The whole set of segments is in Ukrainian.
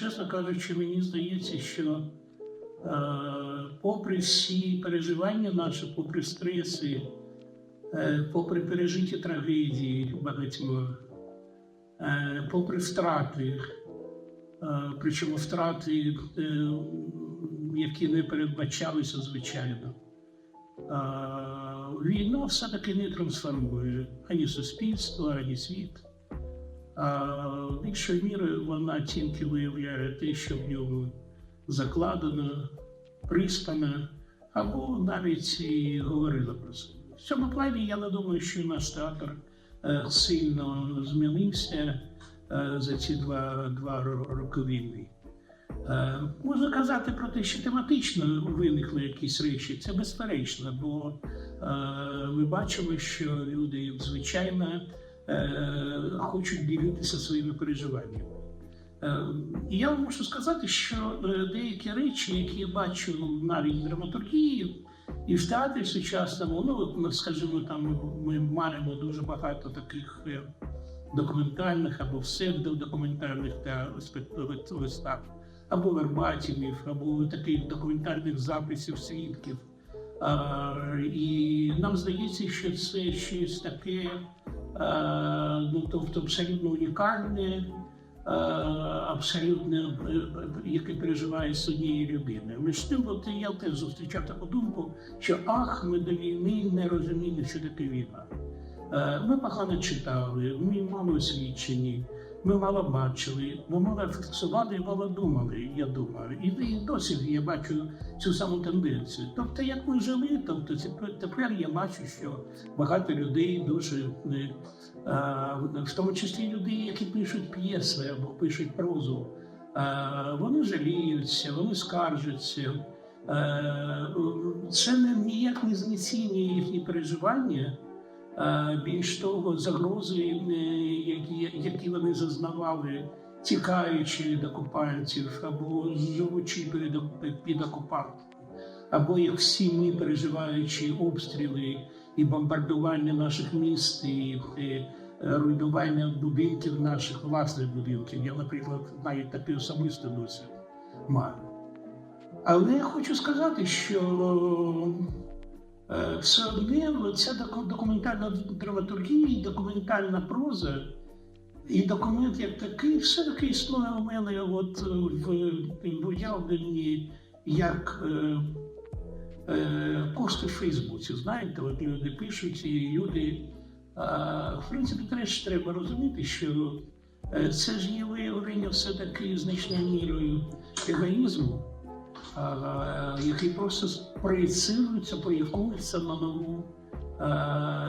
Чесно кажучи, мені здається, що е, попри всі переживання наші, попри стреси, е, попри пережиті трагедії багатьма, е, попри втрати, е, причому втрати, е, які не передбачалися, звичайно. Е, Війна все-таки не трансформує ані суспільство, ані світ. А більшою мірою вона тільки виявляє те, що в ньому закладено, приспано, або навіть і говорила про це. В цьому плані я не думаю, що наш театр е, сильно змінився е, за ці два, два роки війни. Е, Можна казати про те, що тематично виникли якісь речі, це безперечно, бо ми бачимо, що люди звичайно хочуть ділитися своїми переживаннями. Е, І я вам можу сказати, що е, деякі речі, які я бачу навіть в драматургії і в театрі сучасному, ну, скажімо, там ми маємо дуже багато таких е, документальних або псевдодокументальних та вистав, або вербатімів, або таких документальних записів свідків. І нам здається, що це щось таке, ну тобто абсолютно унікальне, а, абсолютно е, е, яке переживає однієї людини. Між тим, от я теж зустрічав таку думку, що ах, ми до війни не розуміли, що таке війна. Е, Ми погано читали, ми мали освічені, ми мало бачили, ми мало фіксували мало думали, я думаю. І, і досі я бачу цю саму тенденцію. Тобто, як ми жили, тобто тепер- я бачу, що багато людей дуже, е, е, в тому числі люди, які пишуть п'єси або пишуть прозу, е, вони жаліються, вони скаржаться. Е, Це не ніяк не зміцнює їхні переживання. Е, Більш того, загрози, е, які, які вони зазнавали, тікаючи від окупантів або живучи під окупантами, або як всі ми переживаючи обстріли і бомбардування наших міст, і, е, руйнування будинків наших власних будинків. Я, наприклад, навіть такий особистий досвід маю. Але я хочу сказати, що все одне ця документальна драматургія, документальна проза і документ як такий, все-таки існує у мене от е, в, уявленні як е, е, пости в Фейсбуці. Знаєте, от люди пишуть, і люди, е, в принципі, теж треба розуміти, що е, це ж є виявлення все-таки значною мірою егоїзму який просто проєцирується, проєкується на нову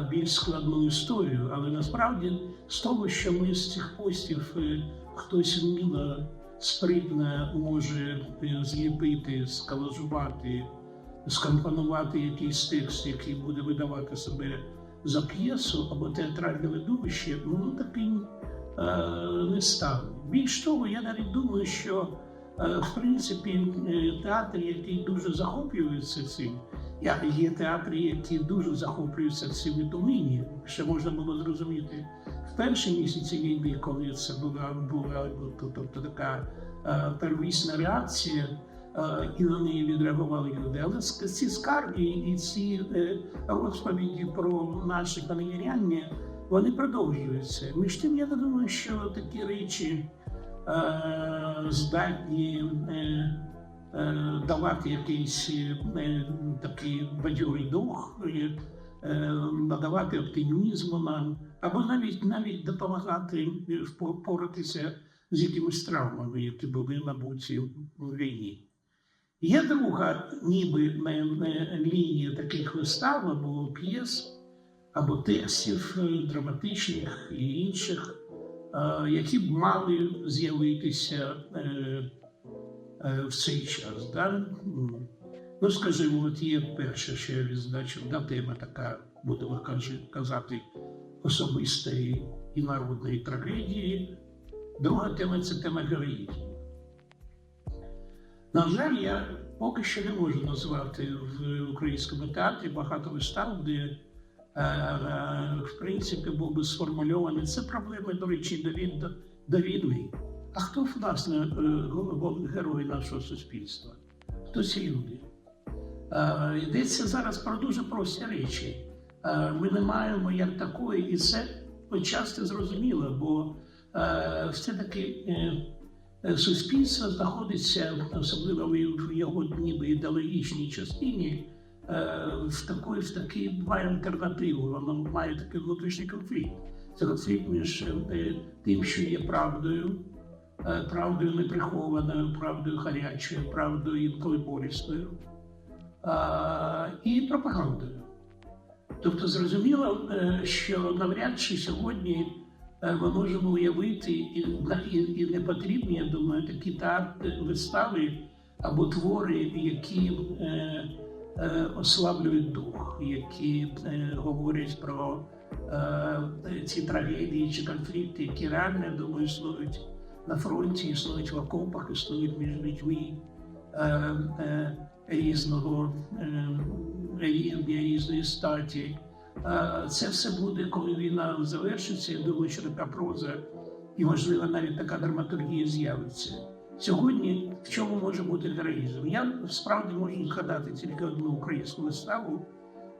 більш складну історію. Але насправді з того, що ми з цих постів е, хтось вміло, спритно може е, зліпити, скалажувати, скомпонувати якийсь текст, який буде видавати себе за п'єсу або театральне видовище, воно таким е, не стане. Більш того, я навіть думаю, що Е, В принципі, е, театр, який дуже захоплюється цим, є театри, які дуже захоплюються цим і донині. Ще можна було зрозуміти в перші місяці війни, коли це була була тобто, така е, первісна реакція, е, і на неї відреагували люди. Але ці скарги і ці е, розповіді про наше наміряння, вони продовжуються. Між тим, я думаю, що такі речі е, здатні е, е, давати якийсь е, такий бадьорий дух, е, е, надавати оптимізму нам, або навіть навіть допомагати е, впоратися з якимись травмами, які були набуті в війні. Є друга, ніби е, е, лінія таких вистав або п'єс, або текстів е, драматичних і інших, е, які б мали з'явитися е, е, в цей час. Ну, скажімо, от є перша, що я відзначив, да, тема така, будемо казати, особистої і народної трагедії. Друга тема це тема героїзму. На жаль, я поки що не можу назвати в українському театрі багато вистав, де, е, е, в принципі, був би сформульований. Це проблеми, до речі, до, війни. А хто власне е, герой нашого суспільства? Хто ці люди? Е, Йдеться зараз про дуже прості речі. Е, Ми не маємо як такої, і це часто зрозуміло, бо е, все-таки е, е, суспільство знаходиться, особливо в його ніби ідеологічній частині, в такої, в такій має альтернативу, воно має такий внутрішній конфлікт. Це конфлікт між е, тим, що є правдою, е, правдою неприхованою, правдою гарячою, правдою інколи болісною і пропагандою. Тобто зрозуміло, е, що навряд чи сьогодні ми можемо уявити і, і, і не потрібні, я думаю, такі театри, вистави або твори, які ослаблюють дух, які е, говорять про е, ці трагедії чи конфлікти, які реально, думаю, існують на фронті, існують в окопах, існують між людьми е, е, різного е, рівня, різної статі. Е, Це все буде, коли війна завершиться. Я думаю, що така проза і, можливо, навіть така драматургія з'явиться. Сьогодні в чому може бути героїзм? Я справді можу згадати тільки одну українську виставу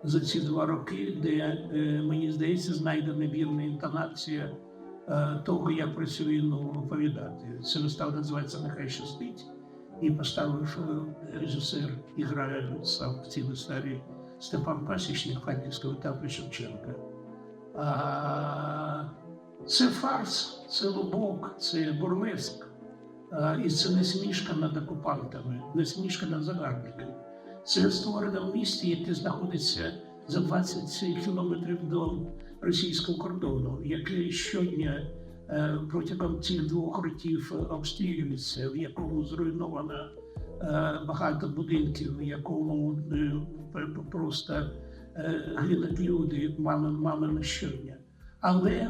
за ці два роки, де е, мені здається знайдена вірна інтонація е, того, як про цю оповідати. Це вистава називається Нехай щастить. І поставив е, режисер і грає в цій виставі Степан Пасічник Харківського театру Шевченка. Це фарс, це лубок, це бурлеск. І це не смішка над окупантами, не смішка над загарбниками. Це створено в місті, яке знаходиться за 20 кілометрів до російського кордону, яке щодня е, протягом цих двох років обстрілюється, в якому зруйновано е, багато будинків, в якому е, просто гинуть люди, мами, мами щодня. Але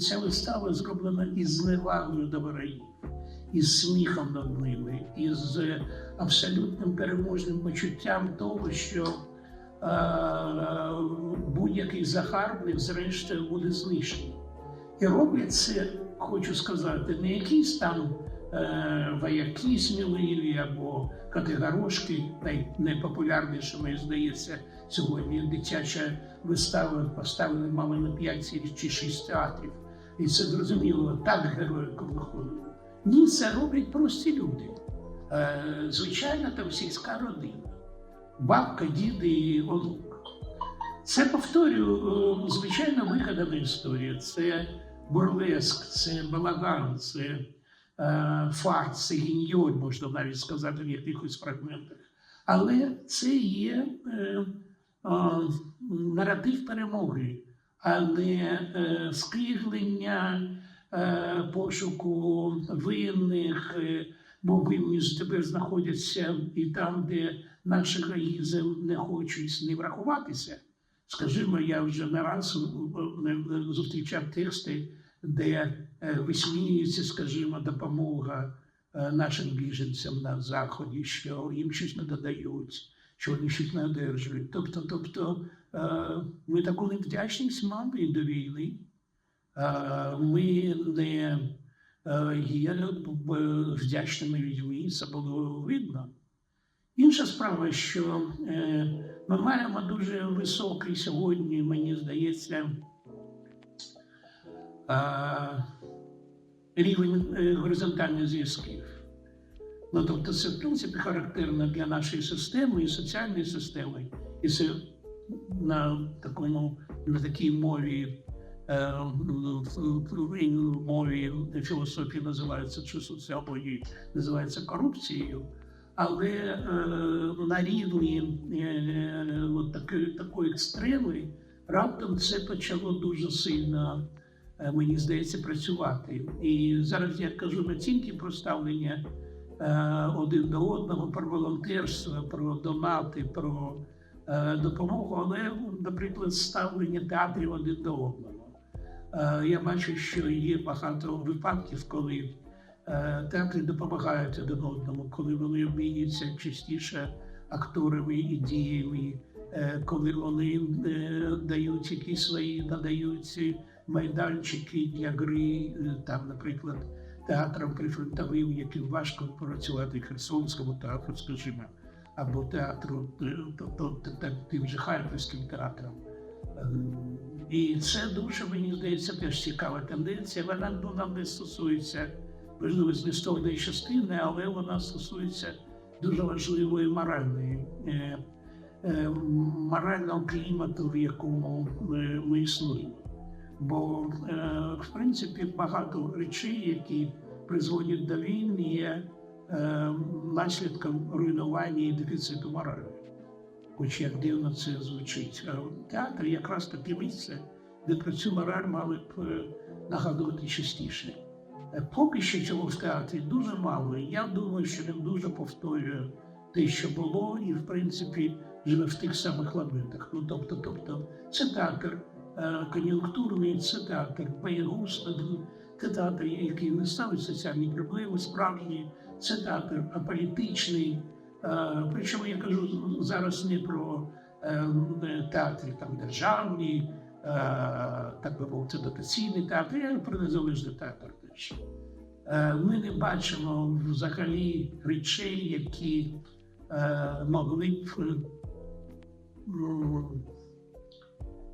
ця вистава зроблена із зневагою до ворогів, із сміхом над ними, із абсолютним переможним почуттям того, що е, будь-який загарбник, зрештою, буде знищений. І роблять це, хочу сказати, не якісь там е, вояки сміливі або категорошки, найпопулярніше, мені здається, сьогодні дитяча вистава поставили мали на 5 чи 6 театрів. І це зрозуміло, так героїку виходило. Ні, це роблять прості люди. Е, звичайна там сільська родина, бабка, діди і онук. Це повторюю, е, звичайно вигадана історія. Це бурлеск, це балаган, це е, фарс, це гіньоль, можна навіть сказати в якихось фрагментах. Але це є наратив перемоги, а не скиглення, е, пошуку винних, е, бо винні тепер знаходяться і там, де наші героїзм не хочуть з ним рахуватися. Скажімо, я вже не раз е, е, зустрічав тексти, де е, висміюється, скажімо, допомога е, нашим біженцям на заході, що їм щось не додають, що вони щось не одержують. Тобто, тобто е, ми таку невдячність мали до війни. Е, Ми не е, є е, вдячними людьми, це було видно. Інша справа, що ми маємо дуже високий сьогодні, мені здається, рівень горизонтальних зв'язків. Ну, тобто, це в принципі характерно для нашої системи і соціальної системи, і це на такому на такій мові. Е, в мові філософії називається чи соціології називається корупцією, але е, на рівні е, такої, такої екстреми раптом це почало дуже сильно, мені здається, працювати. І зараз я кажу не тільки про ставлення один до одного, про волонтерство, про донати, про допомогу, але, наприклад, ставлення театрів один до одного. Е, Я бачу, що є багато випадків, коли е, театри допомагають один одному, коли вони обмінюються частіше акторами і діями, е, коли вони дають якісь свої надають майданчики для гри, там, наприклад, театрам прифронтовим, яким важко працювати Херсонському театру, скажімо, або театру, тобто тим же Харківським театрам. І це дуже, мені здається, теж цікава тенденція. Вона нам не стосується важливої змістовної частини, але вона стосується дуже важливої моральної, е, е, морального клімату, в якому е, ми існуємо. Бо, е, в принципі, багато речей, які призводять до війн, є е, наслідком руйнування і дефіциту моралі. Хоч як дивно це звучить. А театр якраз таке місце, де про цю мораль мали б е, нагадувати частіше. Е, Поки що цього в театрі дуже мало. Я думаю, що він дуже повторює те, що було, і в принципі живе в тих самих ламентах. Ну тобто, тобто, це театр е, кон'юнктурний, це театр боєгузний, це театр, який не ставить соціальні проблеми, справжні, це театр аполітичний. Е, Причому я кажу зараз не про е, театри там державні, е, так би мовити, дотаційний театр, я про незалежний театр. Е, Ми не бачимо взагалі речей, які е, могли б е,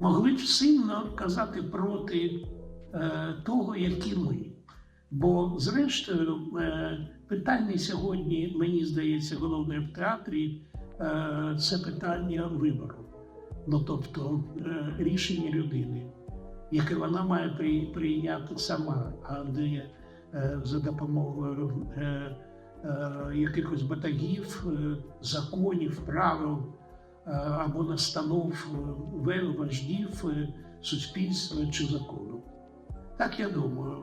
могли б сильно казати проти е, того, які ми. Бо, зрештою, е, питання сьогодні, мені здається, головне в театрі е, це питання вибору. Ну, тобто е, рішення людини, яке вона має прийняти сама, а не за допомогою якихось батагів, законів, правил або настанов вождів суспільства чи закону. Так я думаю.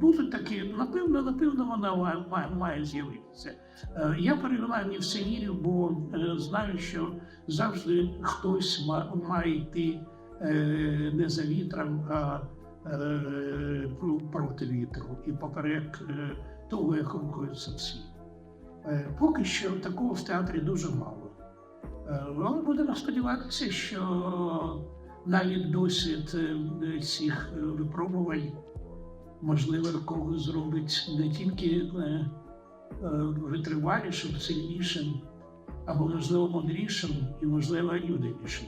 Будуть такі, напевно, напевно, вона має, має, з'явитися. Е, Я принаймні в це вірю, бо знаю, що завжди хтось ма- має йти е, не за вітром, а е, проти вітру і поперек того, як рухаються всі. Поки що такого в театрі дуже мало. Але будемо сподіватися, що навіть досвід цих випробувань, можливо, когось зробить не тільки е, е, витривалішим, сильнішим, або можливо мудрішим і можливо юдинішим.